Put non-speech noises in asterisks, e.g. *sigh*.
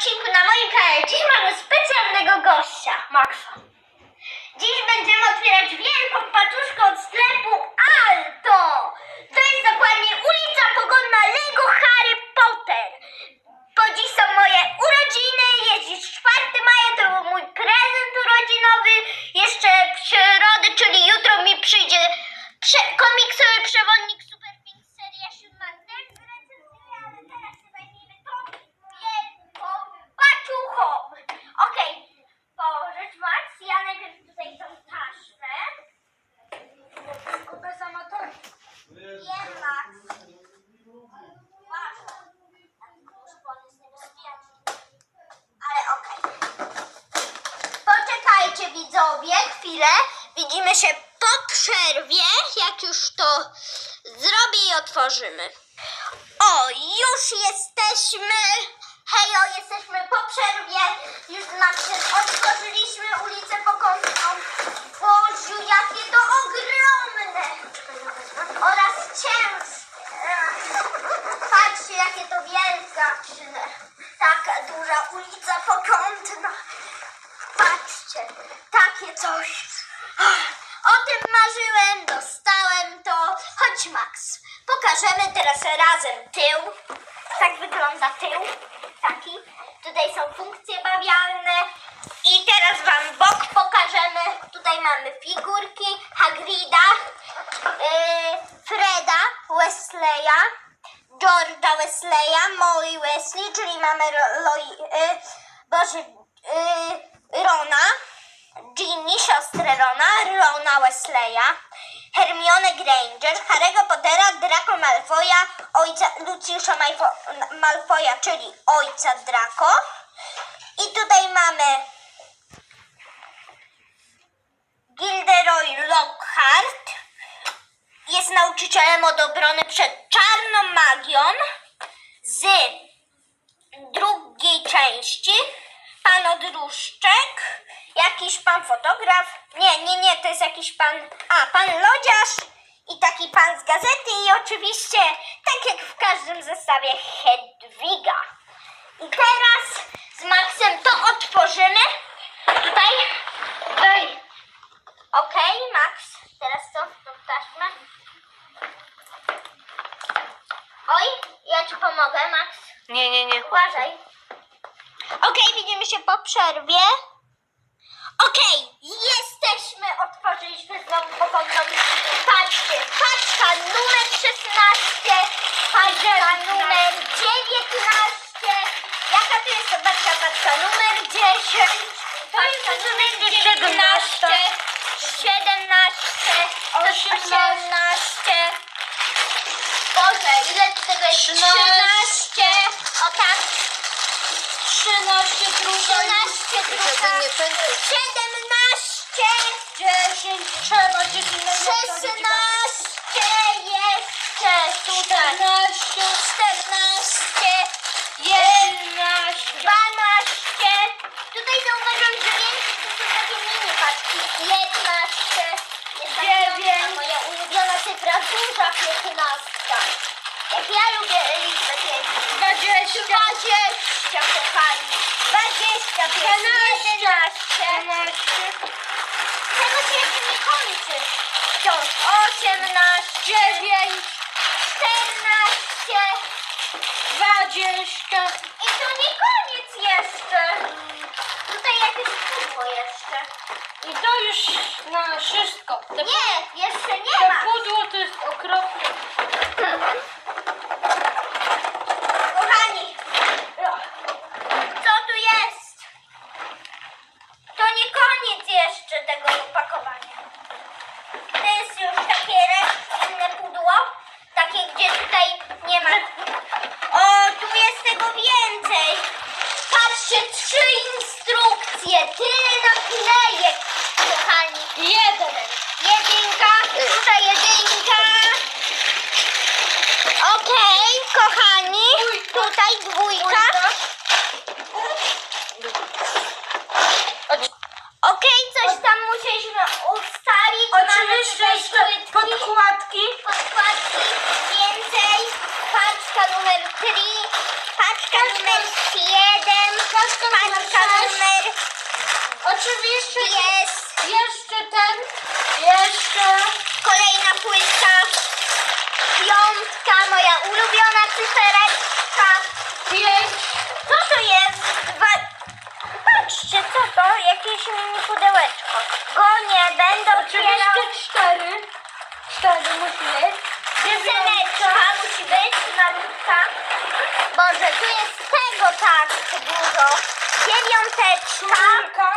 odcinku na moim kanale. Dziś mamy specjalnego gościa. Maxa. Dziś będziemy otwierać wielką paczuszkę od sklepu Alto. To jest dokładnie ulica Pogonna Lego Harry Potter. Bo dziś są moje urodziny, jest dziś 4 maja, to był mój prezent urodzinowy. Jeszcze w środę, czyli jutro mi przyjdzie prze komiksowy przewodnik Super Pink seria 7 też z recenzji, ale teraz się zajmiemy tą wielką paczuchą. Okej, położyć Max, ja najpierw tutaj tą taśmę. Kuka sama to. Nie Max. Uważaj. Muszę podnieść niebezpieczny. Ale okej. Widzowie, chwilę. Widzimy się po przerwie, jak już to zrobię i otworzymy. O, już jesteśmy. Hejo, jesteśmy po przerwie. Już z Maxem otworzyliśmy ulicę Pokątną. Boziu, jakie to ogromne. Oraz ciężkie. Patrzcie, jakie to wielka. Taka duża ulica Pokątna. Patrzcie, takie coś. O tym marzyłem, dostałem to. Chodź Max, pokażemy teraz razem tył. Tak wygląda tył. Taki. Tutaj są funkcje bawialne. I teraz wam bok pokażemy. Tutaj mamy figurki Hagrida, yy, Freda, Wesleya, George'a Wesleya, Molly Wesley, czyli mamy Loi, yy, Boże, yy, Rona, siostrę Rona, Rona Wesleya, Hermione Granger, Harry'ego Pottera, Draco Malfoya, ojca Luciusza Malfo- Malfoya, czyli ojca Draco. I tutaj mamy Gilderoy Lockhart. Jest nauczycielem od obrony przed czarną magią z drugiej części. Pan Odruszczek, jakiś pan fotograf. Nie, nie, nie, to jest jakiś pan. A, pan Lodziarz i taki pan z gazety i oczywiście, tak jak w każdym zestawie, Hedwiga. I teraz z Maxem to otworzymy. Tutaj. Daj. Okej, Max, teraz co? Tą taśmę. Oj, ja ci pomogę, Max. Nie, nie, nie. Uważaj. Okej, widzimy się po przerwie. Okej, jesteśmy, otworzyliśmy znowu pogodną. Patrzcie, paczka numer 16, paczka numer 19. Jaka to jest zobaczka paczka numer 10? Paczka numer 19, 17, 18. Boże, ile tu tego jest? 13. O tak. 13 druga. 13 druga. Żeby nie pękło. 17. 10 trzeba 10 16 jeszcze tutaj. 14. 14. 11. 12. Tutaj zauważyłam, że większe to są takie mini paczki. 15. Jest ta Dziewięć. piątka, Moja ulubiona cyfra, duża 15. Jak ja lubię liczbę 5. 20. 20, kochani. 25, 11. 12. Tego się jeszcze nie kończy. Wciąż 18, 9. 14. 20. I to nie koniec jeszcze. Tutaj jakieś pudło jeszcze. I to już na wszystko. Te, Nie, jeszcze nie te ma. pudło to jest okropne. *laughs* Kochani, co tu jest? To nie koniec jeszcze tego opakowania. To jest już takie resztki, inne pudło. Takie, gdzie tutaj nie ma. O, tu jest tego więcej. Patrzcie, trzy instrukcje. Tyle naklejek, kochani. Jeden. Jedynka, tutaj jedynka. Okej, kochani, tutaj dwójka. Okej, coś tam musieliśmy ustalić. Mamy Oczywiście tutaj jeszcze płytki, podkładki. podkładki, więcej. Paczka numer 3, paczka numer 7, Paczka numer Oczywiście jest. jeszcze ten. Jeszcze. Kolejna płytka. Piątka, moja ulubiona cyfereczka. Pięć. Co to jest? Dwa... Patrzcie, co to? Jakieś mini pudełeczko. Go nie będę otwierał. Oczywiście cztery. Cztery musi Tu jest tego tak dużo. Dziewiąteczka. Czwórka.